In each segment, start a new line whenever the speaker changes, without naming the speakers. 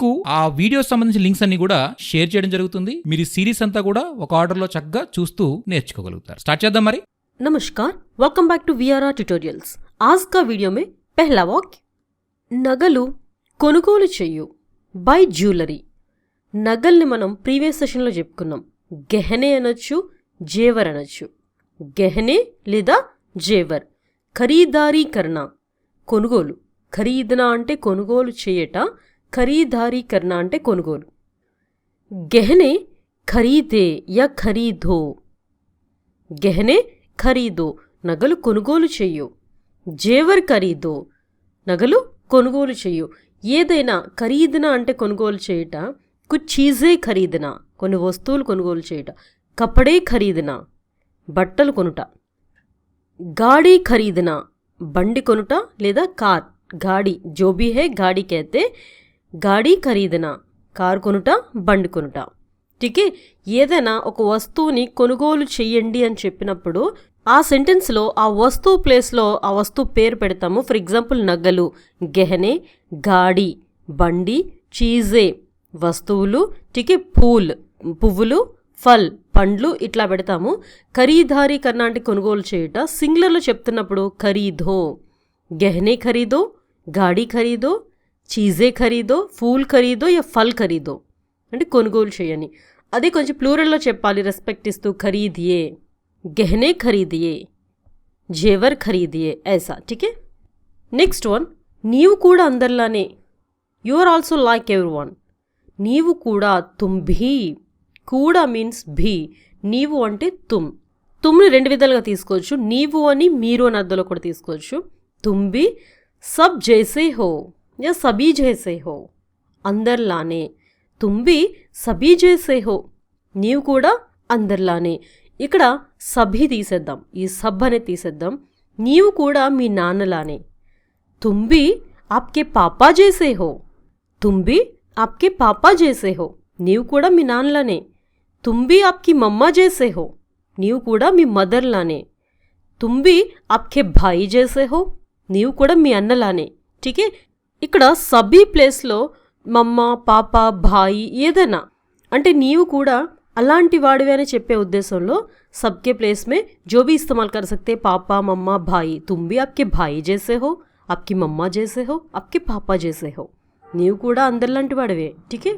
ఆ వీడియో సంబంధించిన లింక్స్ అన్ని కూడా షేర్ చేయడం జరుగుతుంది మీరు ఈ సిరీస్ అంతా కూడా ఒక ఆర్డర్ లో చక్కగా చూస్తూ నేర్చుకోగలుగుతారు స్టార్ట్ చేద్దాం మరి
नमस्कार welcome back to VRR tutorials आज का वीडियो में पहला वाक्य నగలు కొనుగోలు చెయ్యు బై జ్యువెలరీ నగల్ని మనం ప్రీవియస్ సెషన్లో చెప్పుకున్నాం గెహనే అనొచ్చు జేవర్ అనొచ్చు గెహనే లేదా జేవర్ ఖరీదారీ కర్ణ కొనుగోలు ఖరీదన అంటే కొనుగోలు చేయట ఖరీదారీ కర్ణ అంటే కొనుగోలు. గెహనే ఖరీదే యా ఖరీదో. గెహనే ఖరీదో నగలు కొనుగోలు చెయ్యు. జేవర్ ఖరీదో నగలు కొనుగోలు చెయ్యు. ఏదైనా ఖరీదన అంటే కొనుగోలు చేయుట కుచ్ చీజే ఖరీదన కొన్ని వస్తువులు కొనుగోలు చేయుట కపడే ఖరీదన బట్టలు కొనుట. గాడి ఖరీదన బండి కొనుట లేదా కార్ గాడి జోబీ హే గాడి కైతే గాడి ఖరీదన? కారు కొనుట బండి కొనుట. ఠీకే ఏదైనా ఒక వస్తువుని కొనుగోలు చెయ్యండి అని చెప్పినప్పుడు ఆ సెంటెన్స్లో ఆ వస్తువు ప్లేస్లో ఆ వస్తువు పేరు పెడతాము. ఫర్ ఎగ్జాంపుల్ నగలు గెహనే గాడి బండి చీజే వస్తువులు ఠీకే పూల్ పువ్వులు ఫల్ పండ్లు ఇట్లా పెడతాము. ఖరీదారీ కన్నా అంటే కొనుగోలు చేయుట. సింగులర్లో చెప్తున్నప్పుడు ఖరీదో గెహనే ఖరీదో గాడి ఖరీదో చీజే ఖరీదో ఫూల్ ఖరీదో యా ఫల్ ఖరీదో? అంటే కొనుగోలు చేయని. అదే కొంచెం ప్లూరల్లో చెప్పాలి రెస్పెక్ట్ ఇస్తూ ఖరీదియే గహనే ఖరీదియే జేవర్ ఖరీదియే ఐసా ఠీకే నెక్స్ట్ వన్ నీవు కూడా అందరిలానే యు ఆర్ ఆల్సో లైక్ ఎవరి వన్ నీవు కూడా తుమ్ భీ కూడా మీన్స్ భీ నీవు అంటే తుమ్. తుమ్ని రెండు విధాలుగా తీసుకోవచ్చు నీవు అని మీరు అని అర్థంలో కూడా తీసుకోవచ్చు. తుమ్ భీ సబ్ జైసే హో. యా సబీ జైసే హో అందరిలానే తుంబి సభీ జైసే హో నీవు కూడా అందరిలానే ఇక్కడ సభి తీసేద్దాం ఈ సబ్ అనేది తీసేద్దాం నీవు కూడా మీ నాన్నలానే తుంబి ఆప్కే పాపా జైసే హో తుంబి ఆప్కే పాపా జైసే హో నీవు కూడా మీ నాన్నలానే తుంబి ఆప్కి మమ్మ జైసే హో నీవు కూడా మీ మదర్లానే తుంబి ఆప్కే భాయి జైసే హో నీవు కూడా మీ అన్నలానే ఠీకే ఇక్కడ సబీ ప్లేస్లో మమ్మ పాప భాయి ఏదైనా అంటే నీవు కూడా అలాంటి వాడివే అని చెప్పే ఉద్దేశంలో సబ్కే ప్లేస్ మే జో భీ ఇస్తమాల్ కర్ సక్తే పాప మమ్మ భాయి తుంబి అప్కే ఆప్కే భాయి జేసే హో ఆప్కి మమ్మ జేసే హో అప్కి పాప జేసే హో. నీవు కూడా అందరిలాంటి వాడివే ఠీకే?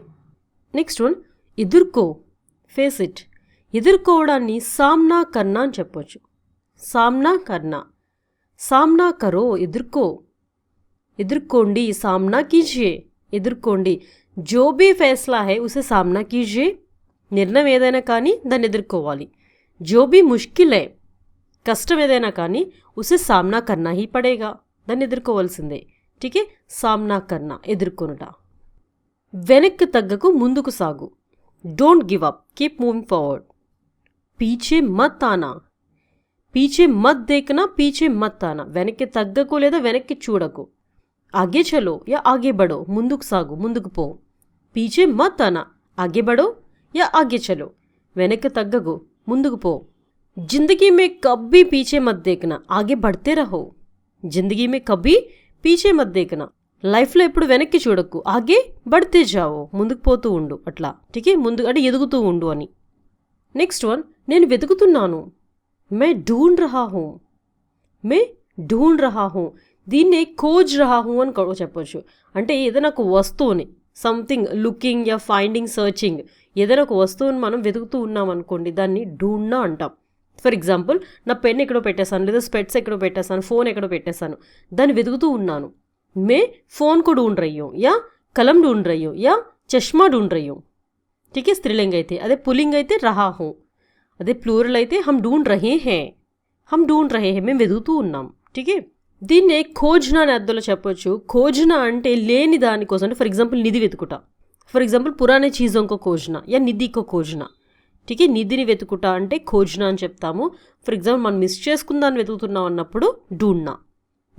నెక్స్ట్ వన్ ఎదుర్కో ఫేస్ ఇట్. ఎదుర్కోవడాన్ని సామ్నా కన్నా అని చెప్పొచ్చు. సామ్నా కన్నా సామ్నా కరో ఎదుర్కో ఎదుర్కోండి సామ్నా కీజియే ఎదుర్కోండి. జో బీ ఫైస్లా హై ఉసే సామ్నా కీజియే నిర్ణయం ఏదైనా కానీ దాన్ని ఎదుర్కోవాలి. జో బీ ముష్కిల్. హై కష్టం ఏదైనా కానీ ఉసే సామ్నా కన్నా హీ పడేగా. దాన్ని ఎదుర్కోవాల్సిందే. ఠీకే? సామ్నా కన్నా ఎదుర్కొనుట. వెనక్కి తగ్గకు ముందుకు సాగు. Don't give up. Keep moving forward. పీచే మత్ ఆనా పీచే మత్ దేకనా పీచే మత్ ఆనా వెనక్కి తగ్గకు లేదా వెనక్కి చూడకు. ఆగే చలో या ఆగే బడో ముందుకు సాగు ముందుకు పో పీచే మత్ ఆనా ఆగే బడో యా ఆగే చలో వెనక్కి తగ్గకు ముందుకు పో जिंदगी में कभी పీచే मत देखना ఆగే बढ़ते रहो। జిందగీ మే कभी పీచే మత్ దేకనా లైఫ్లో ఎప్పుడు వెనక్కి చూడకు ఆగే బడితే జావో ముందుకు పోతూ ఉండు అట్లా ఠీకే ముందు అంటే ఎదుగుతూ ఉండు అని నెక్స్ట్ వన్ నేను వెతుకుతున్నాను మే ఢూండ్ రహా హూ మే ఢూండ్ రహా హూ దీన్నే ఖోజ్ రహా హూ అని కూడా చెప్పొచ్చు అంటే ఏదైనా ఒక వస్తువుని సంథింగ్ లుకింగ్ యా ఫైండింగ్ సర్చింగ్ ఏదైనా ఒక వస్తువుని మనం వెతుకుతూ ఉన్నాం అనుకోండి దాన్ని ఢూండ్నా అంటాం ఫర్ ఎగ్జాంపుల్ నా పెన్ ఎక్కడో పెట్టేశాను లేదా స్పెట్స్ ఎక్కడో పెట్టేశాను ఫోన్ ఎక్కడో పెట్టేశాను దాన్ని వెతుకుతూ ఉన్నాను మే ఫోన్ को ढूंढ रही हूँ या కలం ढूंढ रही हूँ या చష్మా ढूंढ रही हूँ ठीक है స్త్రీలింగ్ అయితే అదే పుల్లింగ్ అయితే రహా హూ అదే ప్లూరల్ అయితే హమ్ ఢూండ్ రహే హే హమ్ ఢూండ్ రహే హే మేము వెతుకుతూ ఉన్నాం ఠీకే దీన్నే ఖోజ్న అనే అర్థంలో చెప్పొచ్చు. ఖోజన అంటే లేని దానికోసం అంటే ఫర్ ఎగ్జాంపుల్ నిధి వెతుకుట. ఫర్ ఎగ్జాంపుల్ పురాణే ఇంకో ఖోజన. యా నిధి ఇంకో ఖోజన. ఠీకే నిధిని వెతుకుట అంటే ఖోజ్న అని చెప్తాము. ఫర్ ఎగ్జాంపుల్ మనం మిస్ చేసుకుందాన్ని వెతుకుతున్నాం అన్నప్పుడు డూన్నా.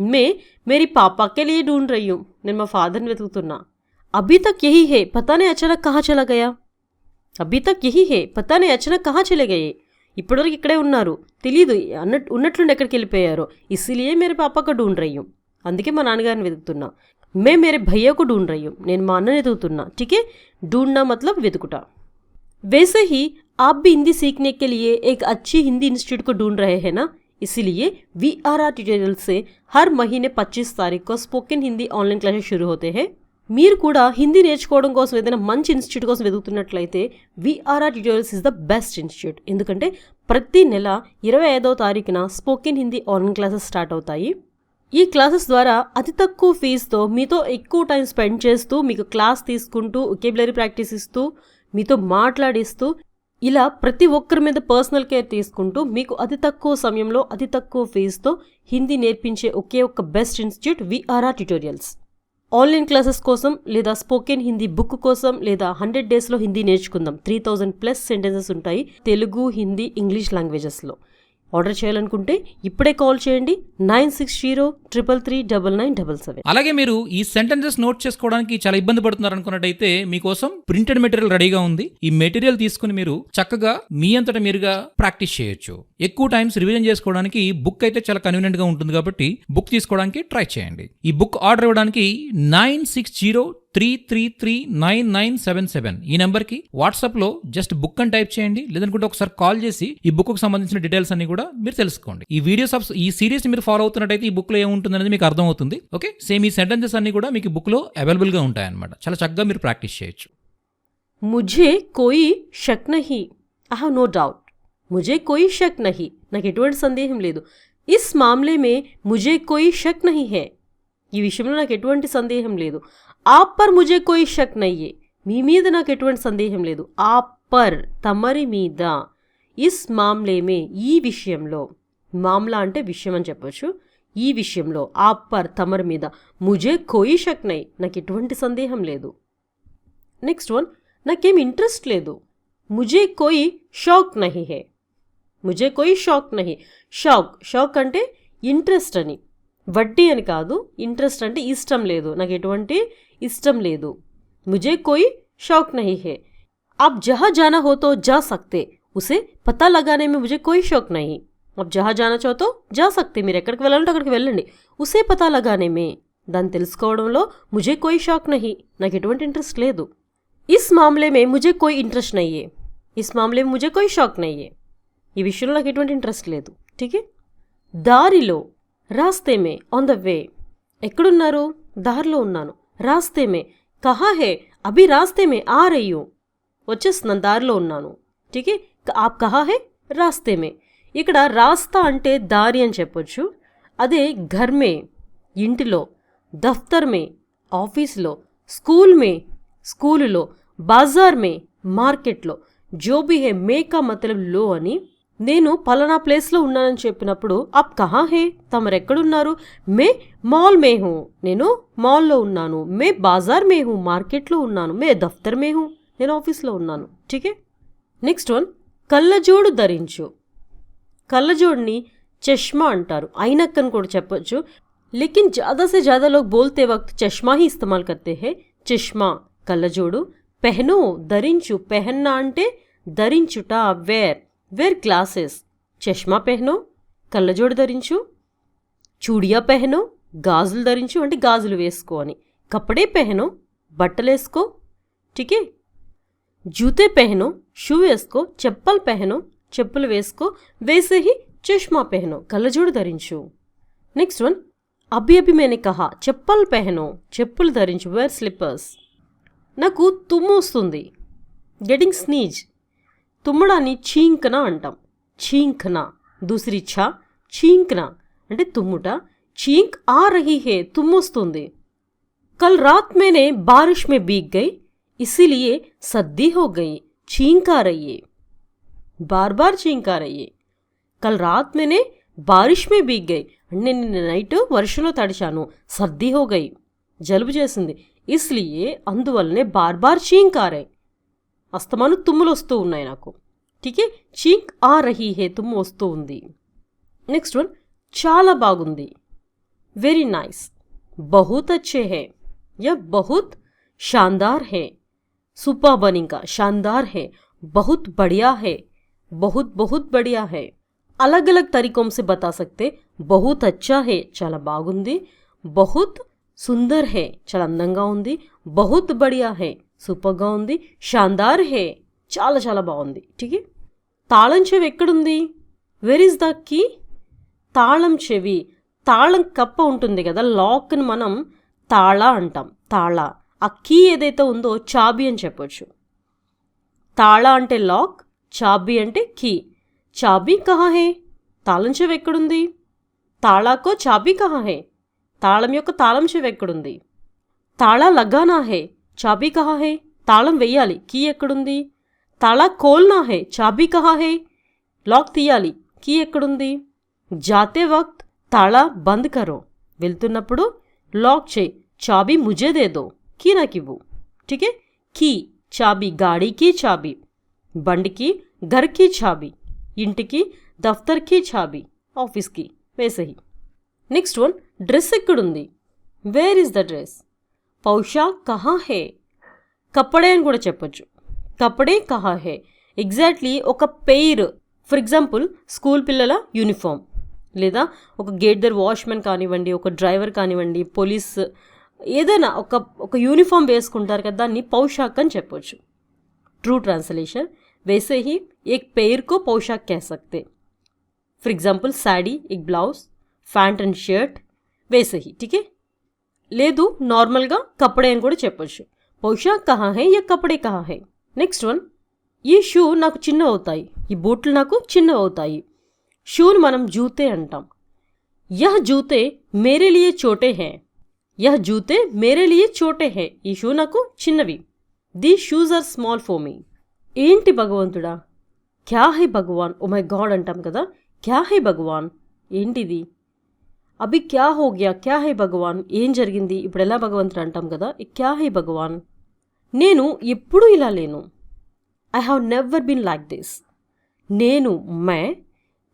మే మేరీ పాపాకే లియే డూన్ రయ్యూ. నేను మా ఫాదర్ని వెతుకుతున్నా. అభి తక్ యహీ హే పతానే అచనక్ కహా చలా గయా? అభి తక్ హే పతానే అచనక్ కహా చలే గయే? ఇప్పటివరకు ఇక్కడే ఉన్నారు. తెలియదు అన్నట్టు ఉన్నట్లుండి ఎక్కడికి వెళ్ళిపోయారో. ఇసులియే మేరే పాపకు డూన్ రయ్యం అందుకే మా నాన్నగారిని వెతుకుతున్నా. మే మేరే భయ్యకు డూన్ రయ్యం నేను మా అన్నని వెతుకుతున్నా. టీకే డూండ్నా మతలబ్ వెతుకుట. वैसे ही आप भी हिंदी सीखने के लिए एक अच्छी हिंदी इंस्टीट्यूट को ढूंढ रहे हैं ना इसीलिए హర్ మహీనే आर ट्यूटोरियल से हर महीने 25 तारीख को स्पोकन हिंदी మీరు కూడా హిందీ నేర్చుకోవడం కోసం ఏదైనా మంచి ఇన్స్టిట్యూట్ కోసం వెతుకుతున్నట్లయితే VRR tutorials is the best institute ఎందుకంటే ప్రతి నెల ఇరవై ఐదవ తారీఖున spoken Hindi online classes start అవుతాయి. ఈ క్లాసెస్ ద్వారా అతి తక్కువ ఫీజుతో మీతో ఎక్కువ టైం స్పెండ్ చేస్తూ మీకు క్లాస్ తీసుకుంటూ ఒకేబులరీ ప్రాక్టీస్ ఇస్తూ మీతో మాట్లాడిస్తూ ఇలా ప్రతి ఒక్కరి మీద పర్సనల్ కేర్ తీసుకుంటూ మీకు అతి తక్కువ సమయంలో అతి తక్కువ ఫీజుతో హిందీ నేర్పించే ఒకే ఒక్క best institute VRR tutorials online classes కోసం లేదా స్పోకెన్ హిందీ బుక్ కోసం లేదా హండ్రెడ్ డేస్లో హిందీ నేర్చుకుందాం. త్రీ థౌజండ్ ప్లస్ సెంటెన్సెస్ ఉంటాయి తెలుగు హిందీ ఇంగ్లీష్ లాంగ్వేజెస్లో. ఆర్డర్ చేయాలనుకుంటే ఇప్పుడే కాల్ చేయండి. Nine six zero triple three double nine double seven.
అలాగే మీరు ఈ సెంటెన్సెస్ నోట్ చేసుకోవడానికి చాలా ఇబ్బంది పడుతున్నారు అనుకున్నట్టయితే మీకోసం ప్రింటెడ్ మెటీరియల్ రెడీగా ఉంది. ఈ మెటీరియల్ తీసుకుని మీరు చక్కగా మీ అంతటా మీరుగా ప్రాక్టీస్ చేయొచ్చు. ఎక్కువ టైమ్స్ రివిజన్ చేసుకోవడానికి బుక్ అయితే చాలా కన్వీనియంట్గా ఉంటుంది కాబట్టి బుక్ తీసుకోవడానికి ట్రై చేయండి. ఈ బుక్ ఆర్డర్ ఇవ్వడానికి nine six zero three three three nine nine seven seven. ఈ నెంబర్కి వాట్సాప్లో జస్ట్ బుక్ అని టైప్ చేయండి లేదనుకుంటే ఒకసారి కాల్ చేసి ఈ బుక్కు సంబంధించిన డీటెయిల్స్ అన్ని కూడా మీరు తెలుసుకోండి. ఈ వీడియోస్ ఆఫ్ ఈ సిరీస్ మీరు ఫాలో అవుతున్నట్టయితే ఈ బుక్లో ఏముంటుంది అనేది మీకు అర్థమవుతుంది. ఓకే? సేమ్ ఈ సెంటెన్సెస్ అన్ని కూడా మీకు బుక్లో అవైలబుల్గా ఉంటాయన్నమాట. చాలా చక్కగా మీరు ప్రాక్టీస్ చేయొచ్చు.
ముజే కోయి షక్ నహి. I have no doubt. ముజే కోయి షక్ నహి. నాకు ఎటువంటి సందేహం లేదు. ఇస్ మామ్లే మే ముజే కోయి షక్ నహి హే. ఈ విషయంలో నాకు ఎటువంటి సందేహం లేదు. ఆప్ పర్ ముజే కోయి షక్ నయ్యే మీ మీద నాకు ఎటువంటి సందేహం లేదు. ఆ పర్ తమరి మీద ఇస్ మామ్లేమే ఈ విషయంలో మామ్లా అంటే విషయం అని చెప్పొచ్చు. ఈ విషయంలో ఆ పర్ తమరి మీద ముజే కోయి షక్ నై నాకు ఎటువంటి సందేహం లేదు. నెక్స్ట్ వన్ నాకేం ఇంట్రెస్ట్ లేదు. ముజే కోయి షాక్ నహి హే ముజే కోయి షాక్ నహి షాక్ షాక్ అంటే ఇంట్రెస్ట్ అని. వడ్డీ అని కాదు ఇంట్రెస్ట్ అంటే ఇష్టం లేదు. నాకు ఎటువంటి ఇష్టం లేదు ముజే కోయి షాక్ నహి హే आप जहाँ जाना हो तो जा सकते उसे पता लगाने में मुझे कोई शौक नहीं आप जहाँ जाना चाहो तो जा सकते మీరు ఎక్కడికి వెళ్ళాలంటే అక్కడికి వెళ్ళండి ఉసే పతా లగానే మే దాన్ని తెలుసుకోవడంలో ముజే కోయి షాక్ నహి నాకు ఎటువంటి ఇంట్రెస్ట్ లేదు ఇస్ మామలే మే ముజే కోయి ఇంట్రెస్ట్ నయ్యే ఇస్ మామలే మే ముజే కోయి షాక్ నయ్యే ఈ విషయంలో నాకు ఎటువంటి ఇంట్రెస్ట్ లేదు ఠీకే దారిలో రాస్తే మే ఆన్ ద వే ఎక్కడున్నారు దారిలో ఉన్నాను రాస్తే మే కహా హే అభి రాస్తే మే ఆ రయ్యూ వచ్చేస్తున్నాను దారిలో ఉన్నాను. టీకే ఆప్ కహా హే రాస్తే మే ఇక్కడ రాస్తా అంటే దారి అని చెప్పొచ్చు. అదే ఘర్మే ఇంటిలో దఫ్తర్ మే ఆఫీస్లో స్కూల్ మే స్కూలులో బాజార్ మే మార్కెట్లో జోబీ హే మే కా మతలబ్లో అని నేను పలానా ప్లేస్లో ఉన్నానని చెప్పినప్పుడు అప్ కహా హే తమరెక్కడున్నారు మే మాల్ మే హూ నేను మాల్లో ఉన్నాను మే బాజార్ మే హూ మార్కెట్లో ఉన్నాను మే దఫ్తర్ మే హూ నేను ఆఫీస్లో ఉన్నాను ఠీకే నెక్స్ట్ వన్ కళ్ళజోడు ధరించు కళ్ళజోడిని చష్మా అంటారు ఐనక్ అని కూడా చెప్పొచ్చు लेकिन ज़्यादा से ज़्यादा लोग बोलते वक्त चश्मा ही इस्तेमाल करते हैं చష్మా కళ్ళజోడు పెహను ధరించు పెహన్నా అంటే ధరించుట వేర్ వేర్ గ్లాసెస్ చష్మా పెహనో కళ్ళజోడు ధరించు. చూడియా పెహనో గాజులు ధరించు అంటే గాజులు వేసుకో అని. కప్పడే పెహ్నో బట్టలేసుకో ఠీకే? జూతే పెహనో షూ వేసుకో. చెప్పలు పెహనో చెప్పులు వేసుకో. వేసే హి చష్మా పెహనో కళ్ళజోడు ధరించు. Next one Abhi Abhi మేనే కహా. చెప్పలు పెహనో చెప్పులు ధరించు. వేర్ స్లిప్పర్స్ నాకు తుమ్ము వస్తుంది. గెటింగ్ స్నీజ్ తుమ్మడాన్ని చీంకన అంటాం. చీంకన. దూసరి ఛ చీంకన. అంటే తుమ్ముట. చీంక్ ఆ రహీ హే తుమ్మొస్తుంది. కల్ రాత్ మేనే బారిష్ మే బీగ్ గై ఇసిలియే సర్దీ హో గై చీంకా రయ్యే. బార్ బార్ చీంకా కల్ రాత్ మేనే బారిష్ మే బీగ్ గై అంటే నిన్న నైట్ వర్షంలో తడిచాను సర్దీ హో గై. జలుబు చేసింది. ఇస్లియే అందువల్లనే బార్ బార్ చీంకారాయి అస్తమాను తుమ్ములు వస్తూ ఉన్నాయి నాకు ఠీకే చీంక్ ఆ రహీ హే తుమ్ము వస్తూ ఉంది నెక్స్ట్ వన్ చాలా బాగుంది వెరీ నైస్ బహుత్ అచ్చే హే యా బహుత్ షాందార్ హే सुपर बनिंग का शानदार है बहुत बढ़िया है बहुत बहुत बढ़िया है अलग अलग तरीकों से बता सकते बहुत अच्छा है చాలా బాగుంది బహుత్ సుందర్ హే చాలా అందంగా ఉంది బహుత్ బడియా హే సూపర్గా ఉంది. షాందార్ హే. చాలా చాలా బాగుంది. ఠీక్. తాళం చెవి ఎక్కడుంది? వెర్ ఇస్ ద కీ తాళం చెవి. తాళం కప్ప ఉంటుంది కదా లాక్ని మనం తాళ అంటాం. తాళ. ఆ కీ ఏదైతే ఉందో చాబీ అని చెప్పొచ్చు. తాళ అంటే లాక్ చాబీ అంటే కీ. చాబీ కహా హే? తాళం చెవి ఎక్కడుంది? తాళాకో చాబీ కహా హే? తాళం యొక్క తాళం చెవి ఎక్కడుంది? తాళా లగానా హే? చాబీ కహా హే? తాళం వెయ్యాలి. కీ ఎక్కడుంది? తాళా కోల్నా హే? చాబీ కహా హే? లాక్ తీయాలి. కీ ఎక్కడుంది? జాతే వక్త్ తాళా బంద్ కరో. వెళ్తున్నప్పుడు లాక్ చేయి. చాబీ ముజే దే కీ నాకివ్వు ఠీకే? కీ. చాబీ గాడీకి చాబీ. బండికి ఘర్కి చాబీ. ఇంటికి దఫ్తర్కి చాబీ. ఆఫీస్కి వేసహి నెక్స్ట్ వన్ డ్రెస్ ఎక్కడుంది? Where is the dress? పౌషా కహా హే కప్పడే అని కూడా చెప్పొచ్చు కప్పడే కహా హే ఎగ్జాక్ట్లీ ఒక పెయిర్ ఫర్ ఎగ్జాంపుల్ స్కూల్ పిల్లల యూనిఫామ్ లేదా ఒక గేట్ దర్ వాచ్మెన్ కానివ్వండి ఒక డ్రైవర్ కానివ్వండి పోలీస్ ఏదైనా ఒక ఒక యూనిఫామ్ వేసుకుంటారు కదా దాన్ని పౌషాక్ అని చెప్పొచ్చు ट्रू ट्रांसलेशन वैसे ही एक पेयर को पोशाक कह सकते फॉर एग्जाम्पल साड़ी एक ब्लाउज ప్యాంట్ అండ్ షర్ట్ వేసేహి ఠీకే లేదు నార్మల్గా కపడే అని కూడా చెప్పొచ్చు. బహుశా కహా హే యా కపడే కహా హే. నెక్స్ట్ వన్ ఈ షూ నాకు చిన్న అవుతాయి ఈ బూట్లు నాకు చిన్న అవుతాయి షూని మనం జూతే అంటాం. యహ జూతే మేరే లియే చోటే హే. యహ జూతే మేరే లియే చోటే హే. ఈ షూ నాకు చిన్నవి. The shoes are small for me. ఏంటి భగవంతుడా? క్యా హై భగవాన్? ఓ మై గాడ్ అంటాం కదా. క్యా హై భగవాన్? ఏంటిది? అభి క్యా హో గ్యా క్యా హై భగవాన్ ఏం జరిగింది ఇప్పుడు ఎలా భగవంతుడు అంటాం కదా ఈ క్యా హై భగవాన్ నేను ఎప్పుడూ ఇలా లేను I have never been like this నేను మే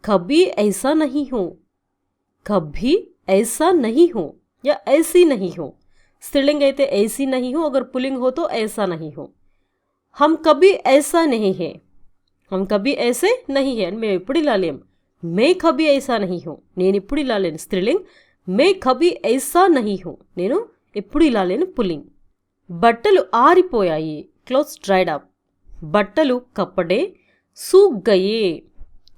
కభీ ఐసా నహీ హూ कभी ऐसा नहीं हो या ऐसी नहीं हो स्त्रीलिंग कहते ऐसी नहीं हो अगर पुलिंग हो तो ऐसा नहीं हो हम कभी ऐसा नहीं है हम कभी ऐसे नहीं है మేము ఎప్పుడు ఇలా లేం మే కభీ ఐసా నహీ హూ నేను ఇప్పుడు ఇలా లేను స్త్రీలింగ్ మే కభీ ఐసా నహీ హూ నేను ఎప్పుడు ఇలా లేను పుల్లింగ్ బట్టలు ఆరిపోయాయి క్లోత్స్ డ్రైడ్ అప్ బట్టలు కప్పడే సూగ్గయే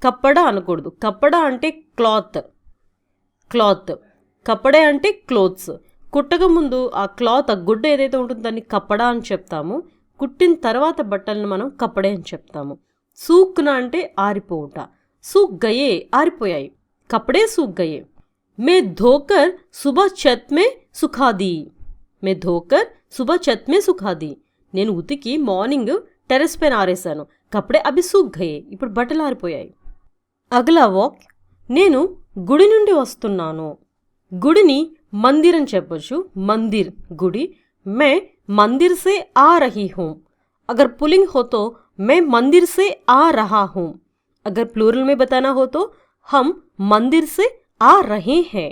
కప్పడా అనకూడదు కప్పడా అంటే క్లాత్ క్లాత్ కప్పడే అంటే క్లోత్స్ కుట్టక ముందు ఆ క్లాత్ ఆ గుడ్డ ఏదైతే ఉంటుందో దాన్ని కప్పడా అని చెప్తాము కుట్టిన తర్వాత బట్టలను మనం కప్పడే అని చెప్తాము సూక్న అంటే ఆరిపోవుట సూక్ గయే ఆరిపోయాయి కప్పడే సూక్ గయే మే ధోకర్ సుబహ ఛత్ మే సుఖా दी మే ధోకర్ సుబహ ఛత్ మే సుఖా दी నేను ఉతికి మార్నింగ్ టెరెస్ పైన ఆరేశాను కప్పుడే అవి సూక్ గయే ఇప్పుడు బట్టలు ఆరిపోయాయి అగలా వాక్ నేను గుడి నుండి వస్తున్నాను గుడిని మందిర్ అని చెప్పొచ్చు మందిర్ గుడి మే మందిర్ సే ఆ రహీ హూँ अगर पुलिंग हो तो मैं मंदिर से आ रहा हूँ अगर प्लूरल में बताना हो तो हम मंदिर से आ रहे हैं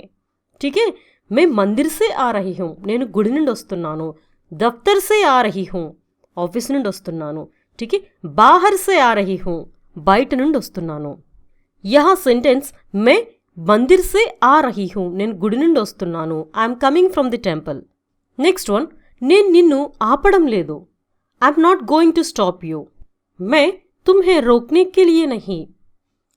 ठीक है मैं मंदिर से आ रही हूँ నేను గుడి నుండి వస్తున్నాను దఫ్తర్ సే ఆ రహీ హూँ ఆఫీస్ నుండి వస్తున్నాను ठीक है బాహర్ సే ఆ రహీ హూँ బయట నుండి వస్తున్నాను యహా సెంటెన్స్ మే మందిర్ సే ఆ రహీ హూ నేను గుడి నుండి వస్తున్నాను I'm coming from the temple next one నేను నిన్ను ఆపడం లేదు I'm not going to stop you మే తుమ్హే రోక్నే కే లియే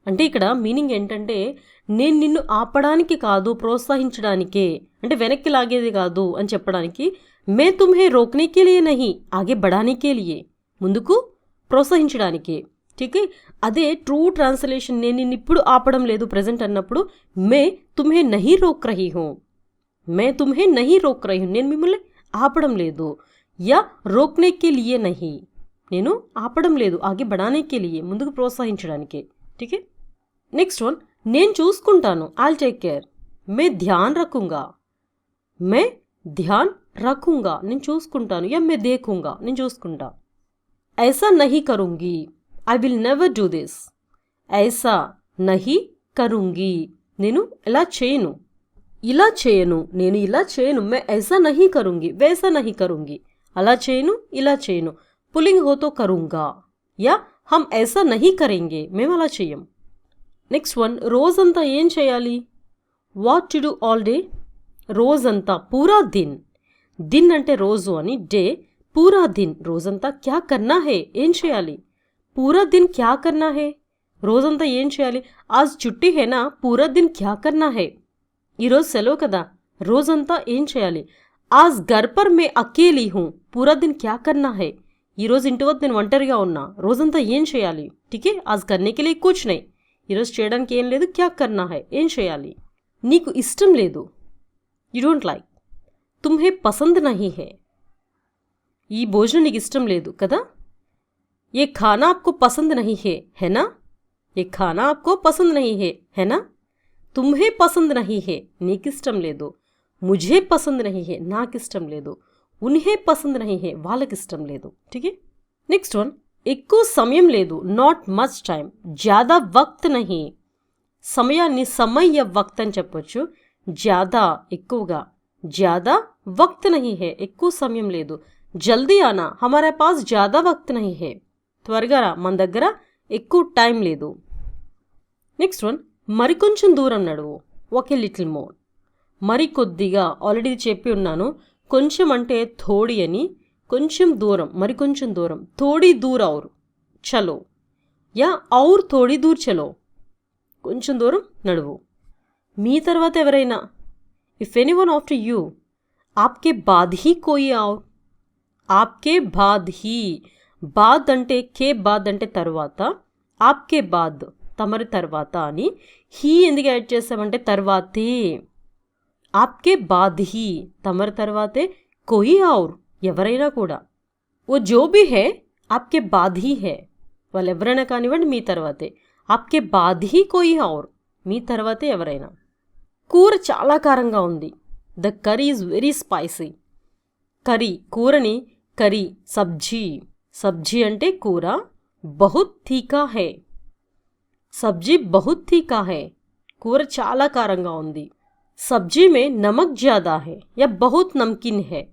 అంటే ఇక్కడ మీనింగ్ ఏంటంటే నేను నిన్ను ఆపడానికి కాదు ప్రోత్సహించడానికే. అంటే వెనక్కి లాగేది కాదు అని చెప్పడానికి మే తుమ్హే రోక్నే కే లియే నహీ ఆగే బడానికే లియే. ముందుకు ప్రోత్సహించడానికే. ఠీక్ అదే ట్రూ ట్రాన్స్లేషన్ నేను నిన్ను ఇప్పుడు ఆపడం లేదు ప్రజెంట్ అన్నప్పుడు మే తుమ్హే నహి రోక్ రహీ హో. మే తుమ్హే నహి రోక్ రహీ నేను మిమ్మల్ని ఆపడం లేదు. యా రోక్నే కే లియే నహీ. నేను ఆపడం లేదు. ఆగి బడానేకే ముందుకు ప్రోత్సహించడానికి. ఠీకే? నెక్స్ట్ వన్ నేను చూసుకుంటాను. ఐల్ టేక్ కేర్ మే ధ్యాన్ రకుంగా. మే ధ్యాన్ రఖుంగా నేను చూసుకుంటాను. యా మే దేకుంగా. నేను చూసుకుంటా. ఐసా నహి కరుంగి I will never do this ఐసా నహి కరుంగి నేను ఇలా చేయను. ఇలా చేయను. నేను ఇలా చేయను. మే ఐసా నహి కరుంగి వేసా నహి కరుంగి అలా చేయను ఇలా చేయను. పులింగ్ హోతో కరుంగా యా హమ్ ఐసా నహి కరేంగే మేము అలా చెయ్యం నెక్స్ట్ వన్ రోజంతా ఏం చేయాలి what to do all day రోజంతా పూరా దిన్ దిన్ అంటే రోజు అని డే పూరా దిన్ రోజంతా క్యా కర్నా హే ఏం చేయాలి పూరా దిన్ క్యా కర్నా హే రోజంతా ఏం చేయాలి ఆజ్ చుట్టి హేనా పూరా దిన్ క్యా కర్నా హే ఈరోజు సెలవు కదా రోజంతా ఏం చేయాలి ఆజ్ గర్ పర్ మే అకేలీ హూ పూరా దిన్ క్యా కర్నా హే ఈరోజు ఇంటి వద్ద నేను ఒంటరిగా ఉన్నా రోజంతా ఏం చేయాలి? ఠీకే ఆజ్ కర్నేకి లే కూర్చున్నాయి ఈరోజు చేయడానికి ఏం లేదు క్యా కర్నా హై? ఏం చేయాలి? నీకు ఇష్టం లేదు. You don't like. తుమ్హే పసంద్ నహీ హే. ఈ భోజనం నీకు ఇష్టం లేదు కదా? ఏ ఖానా ఆప్కో పసంద్ నహీ హే హేనా ఏ ఖానా ఆప్కో పసంద్ నహీ హే హేనా తుమ్హే పసంద్ నహీ హే నీకిష్టం లేదు. ముఝే పసంద్ నహీ హే నాకిష్టం లేదు. ఉన్హే పసంద్ నహీ హే వాళ్ళకిష్టం లేదు. ఠీకే? నెక్స్ట్ వన్ ఎక్కువ సమయం లేదు నాట్ మచ్ టైం జ్యాదా వక్త్ నహి. సమయాన్ని సమయ వక్త్ అని చెప్పొచ్చు. జ్యాదా ఎక్కువగా. జ్యాదా వక్త్ నహి హే ఎక్కువ సమయం లేదు. జల్దీ ఆనా హమారా పాస్ జ్యాదా వక్త్ నహి హే. త్వరగా రా మన దగ్గర ఎక్కువ టైం లేదు. నెక్స్ట్ వన్ మరికొంచెం దూరం నడువు. Walk little more. మరి కొద్దిగా ఆల్రెడీ చెప్పి ఉన్నాను. కొంచెం అంటే థోడి అని కొంచెం దూరం మరి కొంచెం దూరం. థోడి దూర్ ఔర్ చలో. యా ఔర్ థోడి దూర్ చలో. కొంచెం దూరం నడువు. మీ తర్వాత ఎవరైనా? If anyone after you ఆప్కే బాద్ హీ కోయి ఔర్? ఆప్కే బాద్ హీ. బాద్ అంటే కే బాద్ అంటే తర్వాత. ఆప్కే బాద్ తమరి తర్వాత అని. హీ ఎందుకు యాడ్ చేసామంటే తర్వాతే. ఆప్కే బాద్ హీ తమరి తర్వాతే కోయి ఔర్ ఎవరైనా కూడా ఓ జో బీ హే ఆప్కే బాద్ హీ హే వాళ్ళు ఎవరైనా కానివ్వండి మీ తర్వాతే ఆప్కే బాద్ హీ కోయి ఔర్ మీ తర్వాతే ఎవరైనా కూర చాలా కారంగా ఉంది the curry is very spicy curry కూరని కర్రీ సబ్జీ సబ్జీ అంటే కూర బహుత్ తీకా హే సబ్జీ బహుత్ తీకా హే కూర చాలా కారంగా ఉంది సబ్జీ మే నమక్ జ్యాదా హే యా బహుత్ నమ్కిన్ హే.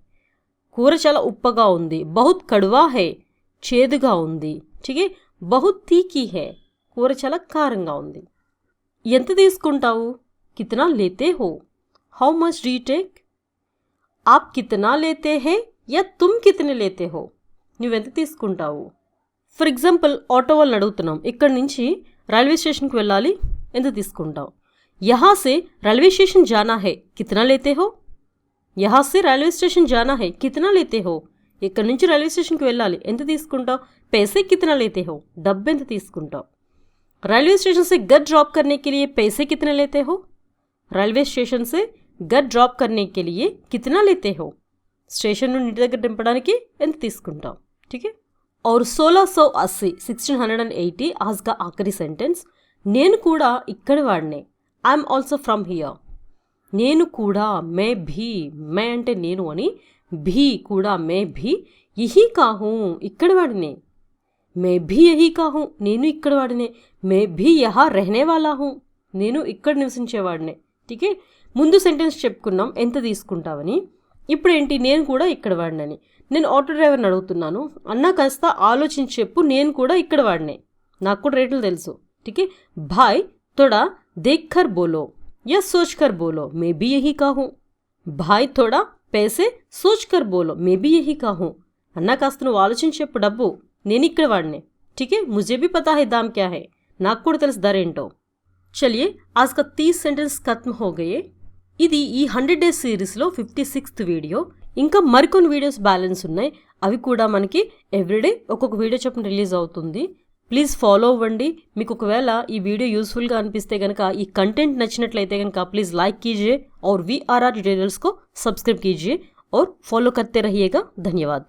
కూర చాలా ఉప్పగా ఉంది బహుత్ కడువా హే చేదుగా ఉంది. ఠీకే? బహుత్ తీకీ హే కూర చాలా కారంగా ఉంది. ఎంత తీసుకుంటావు? కితనా లేతే హో. How much do take? ఆప్ కితనా లేతే హే యా తుమ్ కితనే లేతే హో. నువ్వెంత తీసుకుంటావు? ఫర్ ఎగ్జాంపుల్ ఆటో వాళ్ళని అడుగుతున్నాం. ఇక్కడి నుంచి రైల్వే స్టేషన్కి వెళ్ళాలి ఎంత తీసుకుంటావు? యహా సే రైల్వే స్టేషన్ జానా హే కితనా లేతే హో యహా సే రైల్వే స్టేషన్ జానా హై కితనా లేతే హో ఇక్కడ నుంచి రైల్వే స్టేషన్కి వెళ్ళాలి ఎంత తీసుకుంటావు पैसे कितना लेते हो డబ్బు ఎంత తీసుకుంటావు రైల్వే స్టేషన్ से घर ड्रॉप करने के लिए पैसे कितने लेते हो రైల్వే స్టేషన్ से घर ड्रॉप करने के लिए कितना लेते हो స్టేషన్ నుండి ఇంటి దగ్గర దింపడానికి ఎంత తీసుకుంటావు ठीक है और सोलह सौ अस्सी సిక్స్టీన్ హండ్రెడ్ అండ్ ఎయిటీ ఆజ్గా ఆఖరి సెంటెన్స్ నేను కూడా ఇక్కడి వాడినే ఐఎమ్ ఆల్సో ఫ్రమ్ హియర్ నేను కూడా మే భీ మే అంటే నేను అని భీ కూడా మే భీ ఇహీ కాహూ ఇక్కడ వాడినే. మే భీ యహీ కాహూ నేను ఇక్కడ వాడినే. మే భీ యహా రెహనే వాలా హూ నేను ఇక్కడ నివసించేవాడినే. ఠీకే? ముందు సెంటెన్స్ చెప్పుకున్నాం ఎంత తీసుకుంటావని. ఇప్పుడు ఏంటి నేను కూడా ఇక్కడ వాడినని. నేను ఆటో డ్రైవర్ని అడుగుతున్నాను. అన్నా కాస్త ఆలోచించి చెప్పు నేను కూడా ఇక్కడ వాడినే. నాకు కూడా రేట్లు తెలుసు. ఠీకే? భాయ్ తోడా देख कर बोलो या सोच कर बोलो मैं भी यही कहूँ। భాయ్ తోడా పేసే సోచ్కర్ బోలో మేబీ యహీ కాహు అన్నా కాస్త నువ్వు ఆలోచించేపు డబ్బు నేను ఇక్కడ వాడినే ఠీకే ముజే భీ పతా హై దామ్ క్యా హై నాకు కూడా తెలుసు ధరేంటో చలియే ఆజ్ కా తీస్ సెంటెన్స్ ఖత్మ్ హో ఇది ఈ హండ్రెడ్ డేస్ సిరీస్లో ఫిఫ్టీ సిక్స్త్ వీడియో ఇంకా మరికొన్ని వీడియోస్ బ్యాలెన్స్ ఉన్నాయి అవి కూడా మనకి ఎవ్రీడే ఒక్కొక్క వీడియో చొప్పున రిలీజ్ అవుతుంది ప్లీజ్ ఫాలో అవ్వండి మీకు ఒకవేళ ఈ వీడియో యూస్ఫుల్గా అనిపిస్తే కనుక ఈ కంటెంట్ నచ్చినట్లయితే కనుక ప్లీజ్ लाइक कीजिए और वी आर आर ट्यूटोरियल्स को सब्सक्राइब कीजिए और फॉलो करते रहिएगा धन्यवाद